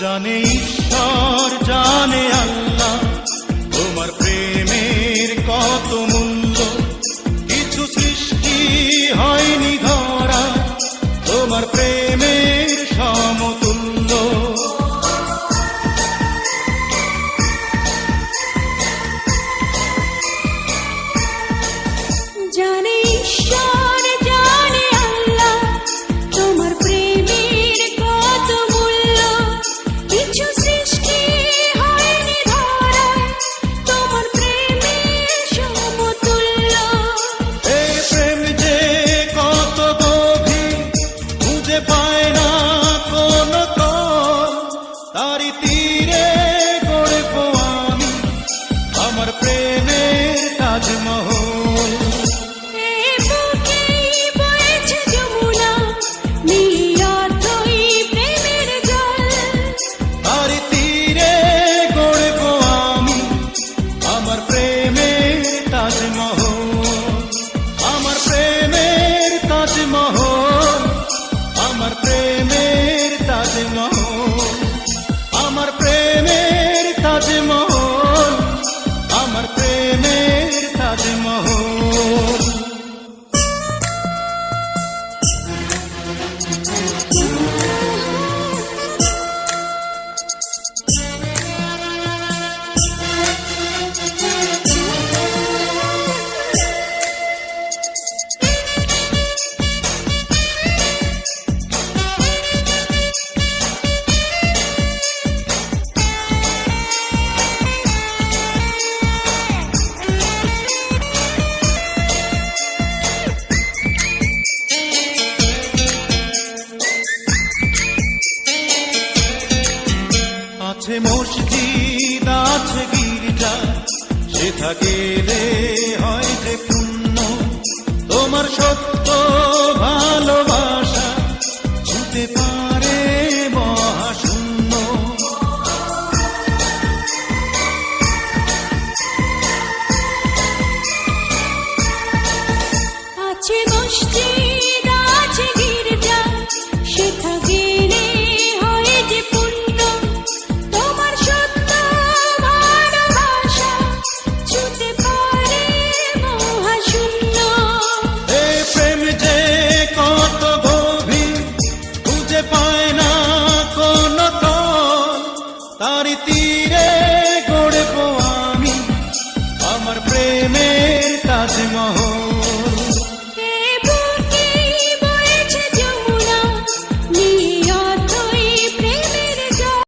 জানে ঈশ্বর জানে আল্লাহ। our praise. মসজিদ আছে গির্জা সেথা গেলে হয় যে তোমার সত্য ভালোবাসা ছুতে পারে মহাশূন্য। আছে মসজিদ, আছে গির্জা নদী তীরে গড়ব আমি। আমার প্রেমের তাজমহল